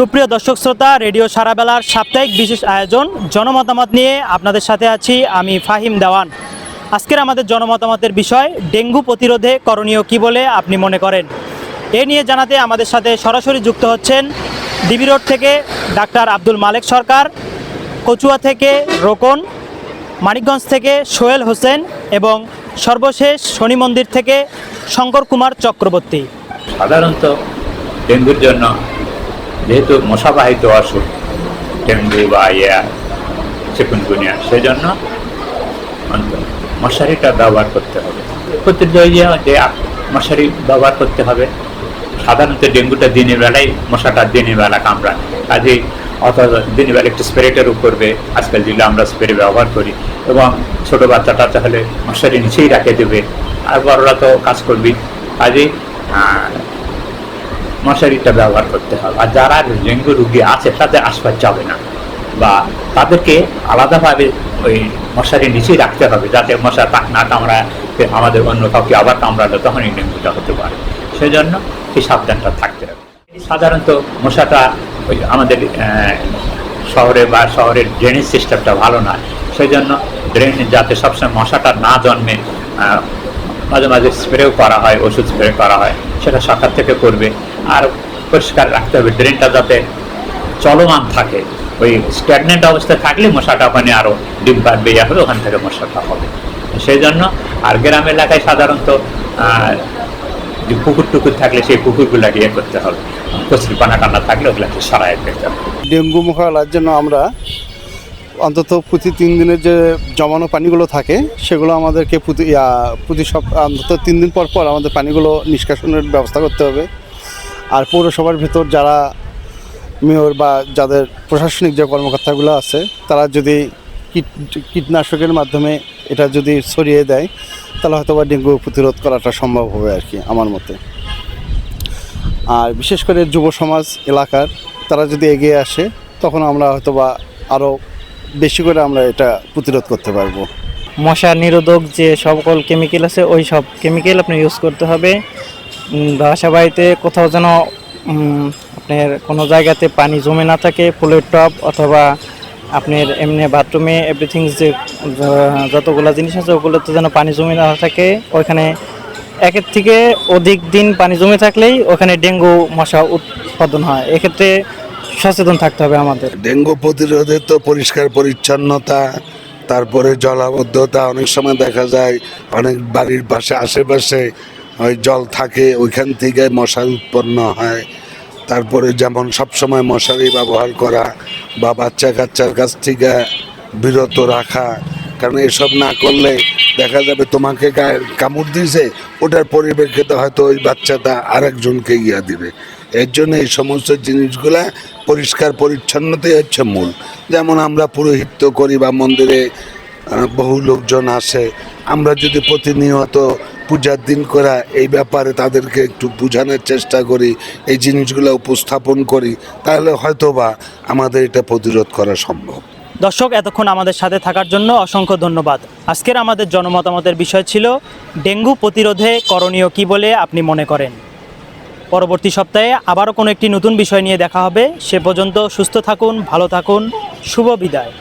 সুপ্রিয় দর্শক শ্রোতা, রেডিও সারাবেলার সাপ্তাহিক বিশেষ আয়োজন জনমতামত নিয়ে আপনাদের সাথে আছি আমি ফাহিম দেওয়ান। আজকের আমাদের জনমতামতের বিষয়, ডেঙ্গু প্রতিরোধে করণীয় কি বলে আপনি মনে করেন? এ নিয়ে জানাতে আমাদের সাথে সরাসরি যুক্ত হচ্ছেন ডিবি রোড থেকে ডাক্তার আব্দুল মালেক সরকার, কচুয়া থেকে রোকন, মানিকগঞ্জ থেকে সোহেল হোসেন এবং সর্বশেষ শনি মন্দির থেকে শঙ্কর কুমার চক্রবর্তী। সাধারণত ডেঙ্গুর জন্য যেহেতু মশাবাহিত অসুখ ডেঙ্গু বা ইয়া চিকুনগুনিয়া সেজন্য অন্ত- মশারিটা ব্যবহার করতে হবে। প্রতিটা ইয়ে যে মশারি ব্যবহার করতে হবে। সাধারণত ডেঙ্গুটা দিনের বেলায় মশাটা দিনের বেলা কামড়ায়। কাজেই অথবা দিনের বেলা একটু স্প্রেটার করবে। আজকাল যেগুলো আমরা স্প্রে ব্যবহার করি। এবং ছোটো বাচ্চা টাচ্চা হলে মশারি নিচেই রাখে দেবে। আর বড়রা তো কাজ করবি আহ, মশারিটা ব্যবহার করতে হবে আর যারা ডেঙ্গু রুগী আছে, তাদের আশপাশ যাবে না। বা তাদেরকে আলাদাভাবে ওই মশারি নিচেই রাখতে হবে, যাতে মশা তা- না কামড়ায় ফের আমাদের অন্য কাউকে আবার কামড়ালে তখনই ডেঙ্গুটা হতে পারে। সেই জন্য এই সাবধানটা থাকতে হবে। সাধারণত মশাটা ওই আমাদের শহরে বা শহরের ড্রেনেজ সিস্টেমটা ভালো না। সেই জন্য ড্রেন যাতে সবসময় মশাটা না জন্মে মাঝে মাঝে স্প্রেও করা হয়, ওষুধ স্প্রে করা হয়। সেটা সরকার থেকে করবে। আর পরিষ্কার রাখতে হবে ড্রেনটা যাতে চলমান থাকে। ওই স্ট্যাগনেন্ট অবস্থায় থাকলে মশাটা ওখানে আরও ডিম পাড়বে, ইয়া হবে, ওখান থেকে মশাটা হবে। সেই জন্য আর গ্রাম এলাকায় সাধারণত যে পুকুর টুকুর থাকলে সেই পুকুরগুলাকে ইয়ে করতে হবে। কচুরি পানা টানা থাকলে ওগুলাকে সরাই দিতে হবে। ডেঙ্গু মোকাবেলার জন্য আমরা অন্তত প্রতি তিন দিনের যে জমানো পানিগুলো থাকে, সেগুলো আমাদেরকে প্রতি প্রতি সপ, অন্তত তিন দিন পর পর আমাদের পানিগুলো নিষ্কাশনের ব্যবস্থা করতে হবে। আর পৌরসভার ভেতর যারা মেয়র বা যাদের প্রশাসনিক যে কর্মকর্তাগুলো আছে, তারা যদি কীট, কীটনাশকের মাধ্যমে এটা যদি ছড়িয়ে দেয়, তাহলে হয়তো বা ডেঙ্গু প্রতিরোধ করাটা সম্ভব হবে আর কি, আমার মতে। আর বিশেষ করে যুব সমাজ, এলাকার, তারা যদি এগিয়ে আসে, তখন আমরা হয়তো বা আরও বেশি করে আমরা এটা প্রতিরোধ করতে পারব। মশা নিরোধক যে সকল কেমিক্যাল আছে ওই সব কেমিক্যাল আপনি ইউজ করতে হবে। উম, বাসা বাড়িতে কোথাও যেন আপনার কোনো জায়গাতে পানি জমে না থাকে ফুলের টব অথবা আপনার এমনি বাথরুমে এভরিথিং য- যতগুলো জিনিস আছে ওগুলোতে যেন পানি জমে না থাকে। ওইখানে একের থেকে অধিক দিন পানি জমে থাকলেই ওখানে ডেঙ্গু মশা উৎপাদন হয়। এক্ষেত্রে সচেতন থাকতে হবে আমাদের। ডেঙ্গু প্রতিরোধে তো পরিষ্কার পরিচ্ছন্নতা, তারপরে জলাবদ্ধতা অনেক সময় দেখা যায়, অনেক বাড়ির পাশে, আশেপাশে ওই জল থাকে, ওইখান থেকে মশা উৎপন্ন হয়। তারপরে যেমন সবসময় মশারি ব্যবহার করা বা বাচ্চা কাচ্চার কাছ থেকে বিরত রাখা কারণ এসব না করলে দেখা যাবে তোমাকে কামড় দিয়েছে, ওটার পরিপ্রেক্ষিতে হয়তো ওই বাচ্চাটা আরেকজনকে ইয়া দিবে। এর জন্য এই সমস্ত জিনিসগুলা পরিষ্কার পরিচ্ছন্নতাই হচ্ছে মূল। যেমন আমরা পুরোহিত্য করি বা মন্দিরে বহু লোকজন আসে, আমরা যদি প্রতিনিয়ত পূজার দিন করা এই ব্যাপারে তাদেরকে একটু বোঝানোর চেষ্টা করি, এই জিনিসগুলো উপস্থাপন করি, তাহলে হয়তোবা আমাদের এটা প্রতিরোধ করা সম্ভব। দর্শক, এতক্ষণ আমাদের সাথে থাকার জন্য অসংখ্য ধন্যবাদ। আজকের আমাদের জনমতামতের বিষয় ছিল, ডেঙ্গু প্রতিরোধে করণীয় কি বলে আপনি মনে করেন? পরবর্তী সপ্তাহে আবারও কোনো একটি নতুন বিষয় নিয়ে দেখা হবে। সে পর্যন্ত সুস্থ থাকুন, ভালো থাকুন, শুভ বিদায়।